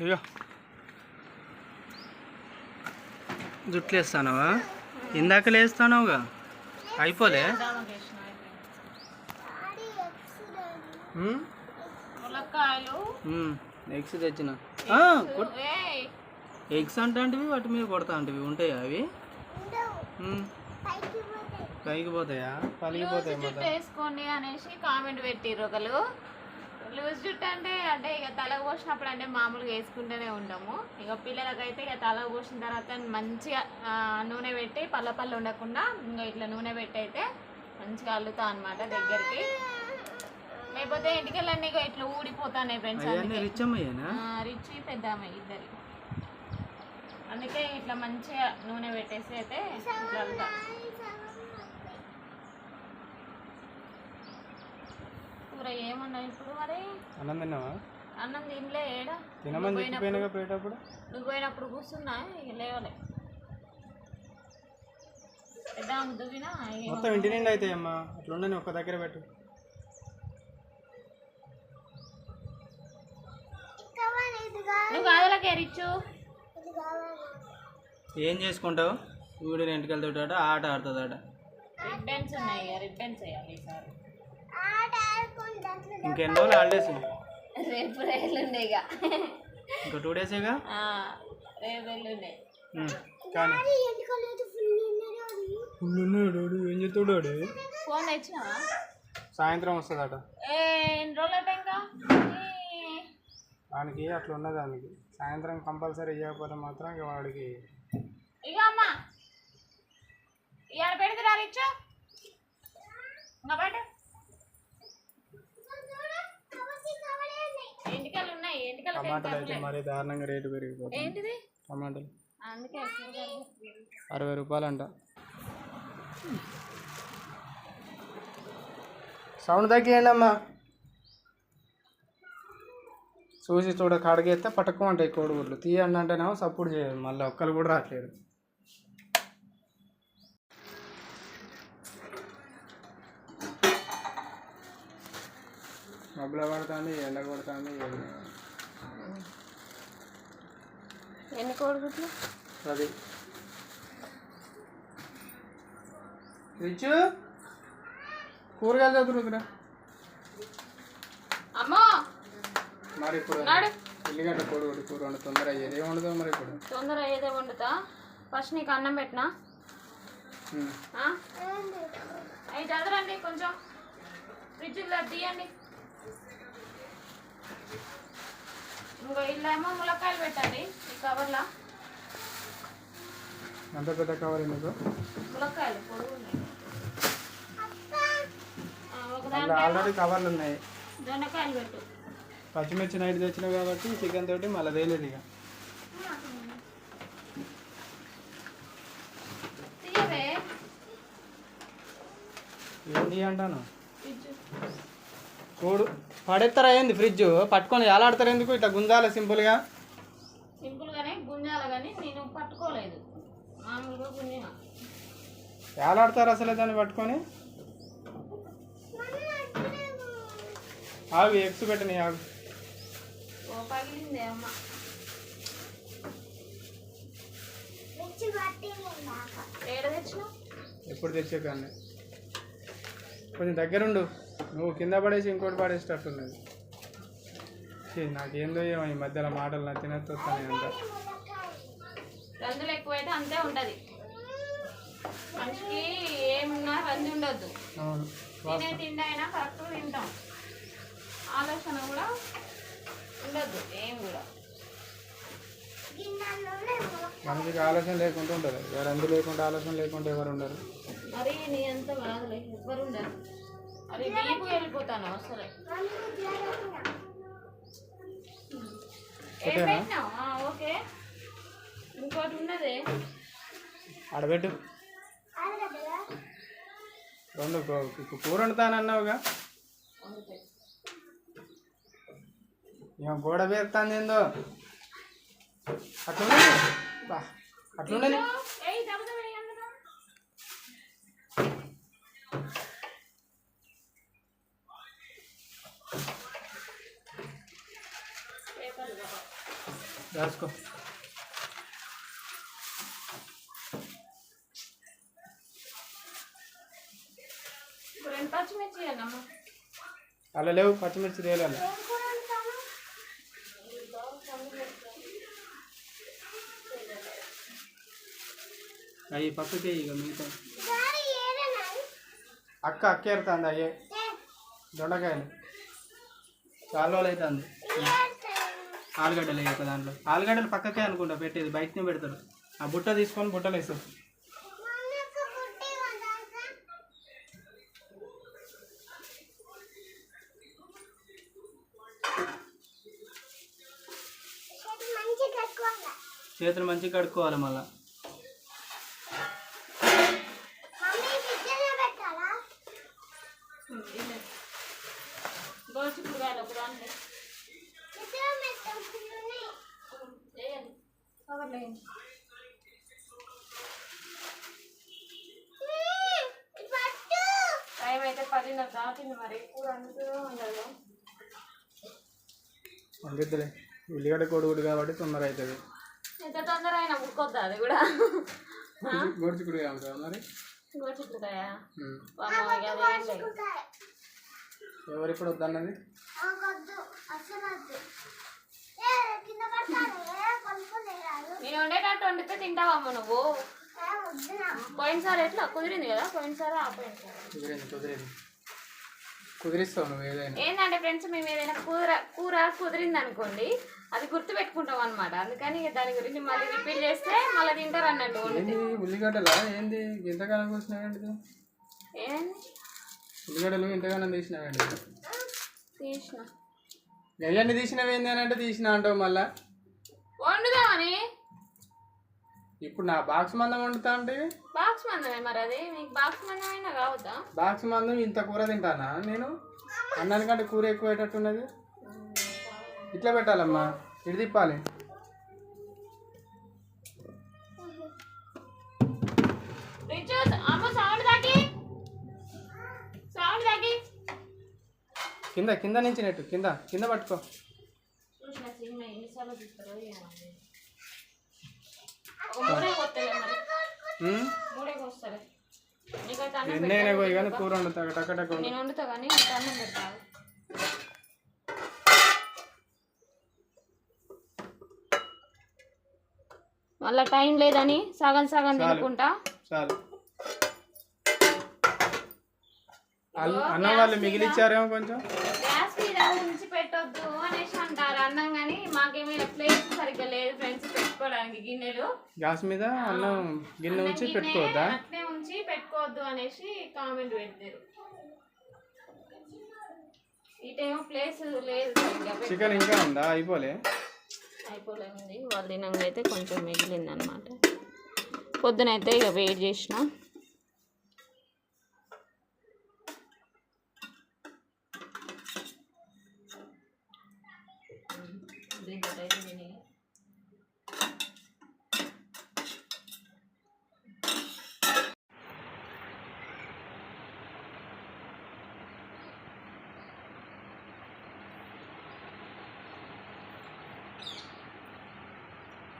ఇగో జుట్లు వేస్తానవా ఇందాక లేస్తానవుగా. అయిపోలే. ఎగ్స్ తెచ్చిన. ఎగ్స్. అంటాంటివి వాటి మీద కొడతా అంటివి ఉంటాయా అవి. పైకి పోతాయా. పలిగిపోతాయి అనేసి కామెంట్ పెట్టిర్రు ఒకరు లూజ్ జుట్టు అంటే అంటే ఇక తలకు పోసినప్పుడు అంటే మామూలుగా వేసుకుంటూనే ఉంటాము ఇక పిల్లలకైతే ఇక తలకు పోసిన తర్వాత మంచిగా నూనె పెట్టి పల్ల పళ్ళు ఉండకుండా ఇంకా ఇట్లా నూనె పెట్టి అయితే మంచిగా అల్లుతా అనమాట దగ్గరికి. లేకపోతే ఇంటికెళ్ళండి ఇక ఇట్లా ఊడిపోతానే ఫ్రెండ్స్ రిచ్ అమ్మయ్యానా? రిచ్ పెద్ద ఆమె ఇద్దరి. అందుకే ఇట్లా మంచిగా నూనె పెట్టేసి అయితే ఇట్లా అల్లుతా కూర ఏమన్నా ఇప్పుడు మరి అన్నం తిన్నావా? అన్నం తినలే ఏడా? తినమని చెప్పిపోయినాగా పోయేటప్పుడు? నువ్వు పోయినప్పుడు కూర్చున్నా ఇక లేవలే. పెద్ద దువ్వినా మొత్తం ఇంటి నిండి అవుతాయి అమ్మా. అట్లా ఉండని ఒక్క దగ్గర పెట్టు. నువ్వు కాదలకే రిచ్చు. ఏం చేసుకుంటావు? వీడు ఇంటికి వెళ్తాడట ఆట ఆడుతుందట? రిబ్బన్స్ ఉన్నాయి ఇక రిబ్బన్స్ వేయాలి ఈసారి. ఇంకెన్ని రోజులు హాలిడేస్ రేపు రేళ్ళుండే ఇక. ఇంకా టూ రేపు కానీ ఉన్నాడు ఏం చెప్తాడు ఫోన్ తెచ్చినావా? సాయంత్రం వస్తుందట. ఎన్ని రోజులు అయితే ఇంకా? వానికి అట్లా ఉన్నది దానికి సాయంత్రం కంపల్సరీ చేయకపోతే మాత్రం ఇక వాడికి ఇక అమ్మా ఇవాళ పెడితే రాలిచ్చు ఇంకా బయట ఎంటికలు ఉన్నాయి ఎంటికలు టమాటాలు అయితే మరీ దారుణంగా రేటు పెరిగిపోతుంది టమాటాలు. అరవై రూపాయలు అంట సౌండ్ తగ్గియండి అమ్మా. చూసి చూడ కడిగేస్తే పట్టుకోమంటాయి కోడిగుడ్లు. తీయండి అంటేనేమో సపోర్ట్ చేయదు మళ్ళీ ఒక్కరు కూడా రావట్లేదు మబ్బుల పడుతుంది ఎండ కొడుతుంది ఎన్ని కోడిగుడ్లు అది. రిచు కూరగాయలు చదువుతురా అమ్మో! మరి ఇప్పుడు నాడు. ఉల్లిగడ్డ కోడిగుడ్డు కూర వండు తొందర అయ్యేది ఏం వండుతావు మరి ఇప్పుడు? తొందర ఏదో వండుతా. ఫస్ట్ నీకు అన్నం పెట్టినా? అవి చదరండి కొంచెం. ఫ్రిడ్జ్లో తీయండి. ఇంకో ఇల్లేమో ములక్కాయలు పెట్టండి. ఈ కవర్లో? ఎంత పెద్ద కవర్ ఎందుకు? ములక్కాయలు పొడుగు ఆల్రెడీ కవర్లు ఉన్నాయి. దొండకాయలు పెట్టు. పచ్చిమిర్చి నైట్ తెచ్చినావు కాబట్టి చికెన్ తోటి మళ్ళీ తేలేదు ఇక. ఏంటి అంటాను? చూడు. పడేస్తారా ఏంది ఫ్రిడ్జ్? పట్టుకొని ఎలాడతారు ఎందుకు ఇట్లా గుంజాలి సింపుల్గా? సింపుల్గానే గుంజాలి కానీ నేను పట్టుకోలేదు. మామూలుగా గుంజిన. ఎలాడతారు అసలు దాన్ని పట్టుకొని? ఆగు ఎగ్స్ పెట్టని తెచ్చినావు? ఎప్పుడు తెచ్చే కానీ కొంచెం దగ్గరుండు. నువ్వు కింద పడేసి ఇంకోటి పడేసేటట్టున్నది. నాకేందో ఏమో ఈ మధ్యలో మాటలు నా తినొస్తాయి అంత. రందులు ఎక్కువైతే అంతే ఉంటది. మనిషికి ఏమున్నా రంది ఉండొద్దు. తినే తిండి అయినా కరెక్ట్ తింటాం. ఆలోచన కూడా ఉండొద్దు ఏం కూడా. మనిషికి ఆలోచన లేకుండా ఉంటుంది. ఎవరు లేకుండా ఆలోచన లేకుండా ఎవరు ఉండరు. మరి నీ అంత బాధలే ఎవ్వరు ఉండరు. అది డీపు వెళ్ళిపోతాను? ఏం? పెట్టినావు? ఆ, ఓకే. ఇంకోటి ఉన్నదే. ఆడబెట్టు రెండు కూర వండుతానన్నావుగా. గోడ పేరుతాంది ఏందో అట్లుండే అట్లుండే అన్నమ్మ అలా లేవు పచ్చిమిర్చి తేలాలి అవి పక్కకే ఇక మిగతా. అక్క అక్క ఎరుతుంది అయ్యే. దొండకాయలు. చాలా రోజులు అవుతుంది. ఆలుగడ్డలు వేయక దాంట్లో. ఆలుగడ్డలు పక్కకే అనుకుంటా పెట్టేది బయటనే పెడతారు. ఆ బుట్ట తీసుకొని బుట్టలు వేస్తారు. చేతులు మంచిగా కడుక్కోవాలి మళ్ళా గోచిక్కుడుకాయలు ఒక దాంట్లో వేయండి కవర్లో వేయండి టైం అయితే పదిన్నర దాటింది మరి కూర అందుతూ ఉండదు అందిద్దులే ఉల్లిగడ్డ కొడుకుడు కాబట్టి తొందర అవుతుంది ఎంత తొందర అయినా ఉడుకొద్దా అది కూడా? గొడుచుకుడు కాదు మరి? లేదు. ఎవరు ఇప్పుడు వద్దన్నది నేను వండేటట్టు వండితే తింటావమ్మ నువ్వు. పోయినసారి ఎట్లా? కుదిరింది కదా? పోయినసారి ఆ పోయినసారి. కుదిరింది కుదిరింది. కుదిరిస్తావు నువ్వు ఏదైనా. ఏంటంటే ఫ్రెండ్స్ మేము ఏదైనా కూర కూర కుదిరింది అనుకోండి అది గుర్తు పెట్టుకుంటాం అనమాట అందుకని దాని గురించి మళ్ళీ రిపీట్ చేస్తే మళ్ళీ తింటారు అన్నట్టు ఏంది ఉల్లిగడ్డలా? ఏంది ఇంతకాలం కూర్చున్నావేంటిది ఏంది? ఉల్లిగడ్డలు ఇంతగానం తీసినావేంటి తీసిన. ఎవరిని తీసినవి ఏంది అని అంటే తీసిన అంటావు మళ్ళా? వండుదామని. ఇప్పుడు నా బాక్స్ మందం వండుతా అంటే? బాక్స్ మందమే మరి అది మీకు బాక్స్ మందమైనా కావద్దా? బాక్స్ మందం ఇంత కూర తింటానా నేను? అన్నానికంటే కూర ఎక్కువ అయ్యేటట్టున్నది ఇట్లా పెట్టాలమ్మా ఇటు తిప్పాలి. కింద కింద నుంచి నెట్టు కింద కింద పట్టుకో. ఎన్నైనా పోయి కానీ కూర వండుతా టక టక వండు. నేను వండుతా కానీ నీకు అన్నం పెడతాను మళ్ళా టైం లేదని సగం సగం. తినుకుంటా. చాలు. అన్నం వాళ్ళు మిగిలిచ్చారేమో కొంచెం. గ్యాస్ మీద ఉంచి పెట్టొద్దు అనేసి అంటారు. అన్నం మాకేమీ ప్లేస్ సరిగ్గా లేదు ఫ్రెండ్స్ పెట్టుకోవడానికి గిన్నెలు. గ్యాస్ మీద అన్నం గిన్నె ఉంచి పెట్టుకోవద్దా? అట్లే ఉంచి పెట్టుకోవద్దు అనేసి కామెంట్ పెట్టారు ఇటేమో ప్లేస్ లేదు చికెన్ ఇంకా ఉందా? అయిపోలే. తినంగా అయితే కొంచెం మిగిలింది అనమాట పొద్దునైతే ఇక వెయిట్ చేసిన.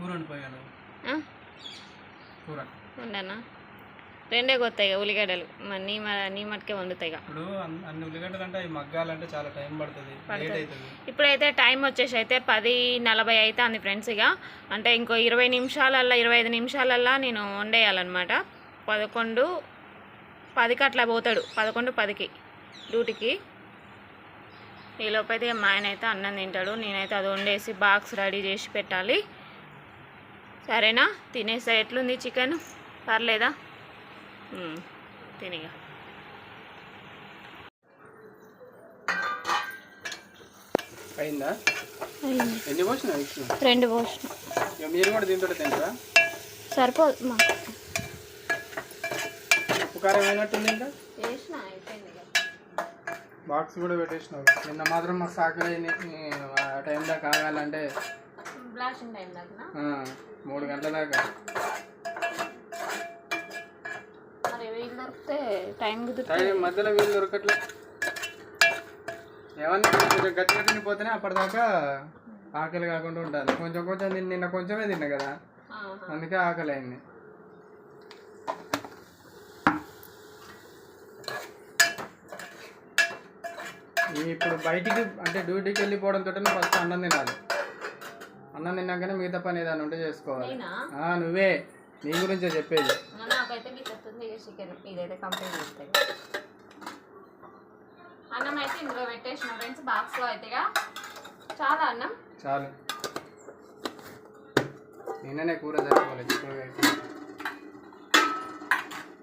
కూర వండిపోయాను. కూర. ఉండనా రెండే కొత్తాయి ఉల్లిగడ్డలు. మరి నీ మ- నీ మట్టుకే వండుతాయి ఇప్పుడు అన్- అన్ని ఉల్లిగడ్డలు అంటే అవి మగ్గాలంటే చాలా టైం పడుతుంది ఇప్పుడైతే టైం వచ్చేసి అయితే పది నలభై అవుతుంది ఫ్రెండ్స్ ఇక. అంటే ఇంకో ఇరవై నిమిషాలల్లా ఇరవై ఐదు నిమిషాలల్లా నేను వండేయాలన్నమాట. పదకొండు పదికి అట్లా పోతాడు. పదకొండు పదికి డ్యూటీకి. ఈలోపైతే మా ఆయన అయితే అన్నం తింటాడు. నేనైతే అది వండేసి బాక్స్ రెడీ చేసి పెట్టాలి. సరేనా? తినేసా ఎట్లుంది చికెన్? పర్లేదా. తినిగా అయిందా? ఎన్ని పోసిన రెండు పోసిన. మీరు కూడా దీంతో తింటారా? సరిపోదు ఉప్పు కారం అయినట్టుంది ఇంకా? బాక్స్ కూడా పెట్టేసినావు. నిన్న మాత్రం మాకు సాకలైంది ఆ టైం దాకా ఆగాలంటే బ్లాషింగ్ టైం దాకా మూడు గంటల దాకా మరి వీలు దొరికితే టైం టైం మధ్యలో వీళ్ళు దొరకట్లే. ఏమన్నా కొంచెం గట్టి గట్టిని పోతేనే అప్పటిదాకా ఆకలి కాకుండా ఉండాలి కొంచెం కొంచెం నిన్న కొంచెమే తిన్నా కదా. అందుకే ఆకలి అయింది. ఇప్పుడు బయటికి అంటే డ్యూటీకి వెళ్ళిపోవడంతో ఫస్ట్ అన్నం తినాలి. అన్నం తిన్నాకనే మిగతా పని ఏదైనా ఉంటే చేసుకోవాలి. నువ్వే. నీ గురించే చెప్పేది. నాకైతే చికెన్. ఇదైతే కంప్లీట్ చేస్తుంది అన్నం అయితే ఇందులో పెట్టేసిన ఫ్రెండ్స్ బాక్స్లో అయితే ఇక చాలా అన్నం. చాలు. నిన్ననే కూర సరిపోలేదు చిక్కుడుకాయ.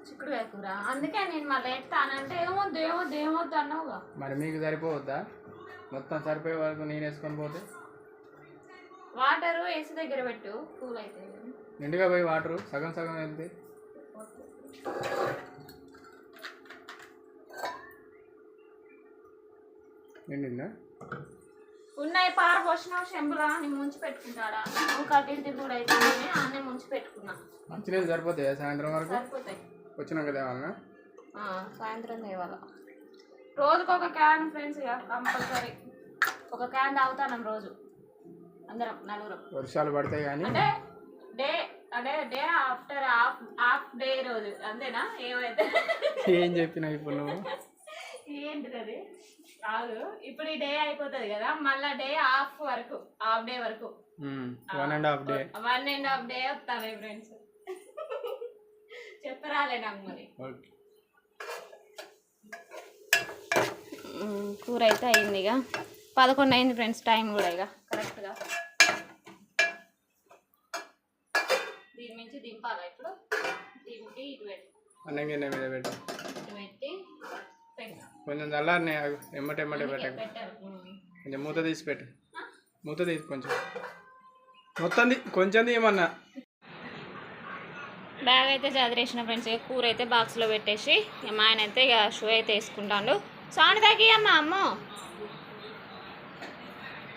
చిక్కుడుకాయ కూర. అందుకే నేను మళ్ళీ ఎత్తానంటే ఏమొద్దు ఏమొద్దు ఏమొద్దు అన్నావుగా. మరి మీకు సరిపోవద్దా? మొత్తం సరిపోయే వరకు నేను వేసుకొని పోతే? వాటర్ వేసి దగ్గర పెట్టు కూల్ అయితే నిండుగా పోయి వాటరు సగం సగం వెళ్తే. నిండిందా? ఉన్నాయి పార పోసిన చెంబులా అని ముంచి పెట్టుకుంటాడా? ఇంకా తింటి కూడా అయితే అన్నీ ముంచి పెట్టుకున్నా. మంచినీళ్ళు సరిపోతాయా సాయంత్రం వరకు? సరిపోతాయి. వచ్చినాక తేవాలనా ఆ, సాయంత్రం తేవాల రోజుకు ఒక క్యాన్ ఫ్రెండ్స్ కంపల్సరీ. ఒక క్యాన్ తాగుతాను రోజు. వర్షాలు పడతాయి కానీ. అంటే డే అంటే day after half half day రోజు అంతేనా? ఏమైతే? ఏం చెప్పినావు ఇప్పుడు నువ్వు? ఏంటిది కాదు ఇప్పుడు ఈ డే అయిపోతుంది కదా మళ్ళా డే హాఫ్ వరకు హాఫ్ డే వరకు. One and half day one and half day వస్తాను ఫ్రెండ్స్. చెప్పరాలే నాకు మరి. కూర అయితే అయింది ఇక పదకొండు అయింది ఫ్రెండ్స్ టైం కూడా ఇక. కరెక్ట్గా దీని నుంచి దింపాలా ఇప్పుడు? దింపి ఇటు పెట్టి అన్నం మీద పెట్టు. పెట్టి పెట్టాం. కొంచెం చల్లారిని ఎమ్మటి ఎమ్మటి పెట్టారు కొంచెం మూత తీసి పెట్టు. మూత తీసి కొంచెం. మొత్తం కొంచెం తీయమన్నా. బ్యాగ్ అయితే చదివేసిన ఫ్రెండ్స్ కూర అయితే బాక్స్లో పెట్టేసి మా ఆయన అయితే ఇక షూ అయితే వేసుకుంటాడు. సాని తగ్గి అమ్మ.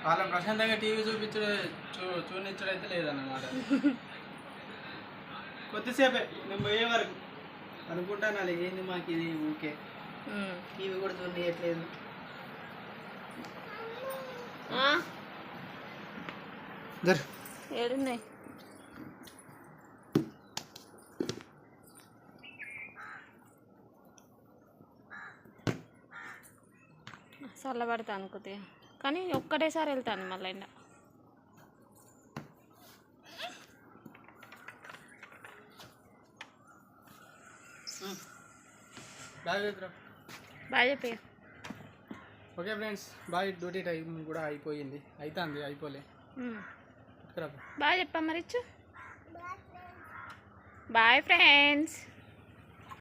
అమ్మో వాళ్ళ ప్రశాంతంగా టీవీ చూపించడం చూ చూపించడం అయితే లేదన్నమాట. కొద్దిసేపే నేను పోయే వరకు. అనుకుంటాను అది ఏంది మాకు ఇది? ఊకే. టీవీ కూడా జరు. ఏడుంది చల్లబడతా అనుకుతే కానీ ఒక్కటేసారి వెళ్తాను మళ్ళీ ఎండ బాగా చెప్పి okay friends bye. Duty time కూడా అయిపోయింది. అవుతుంది అయిపోలే. బాగా చెప్పా మరి ఇచ్చు బాయ్ ఫ్రెండ్స్.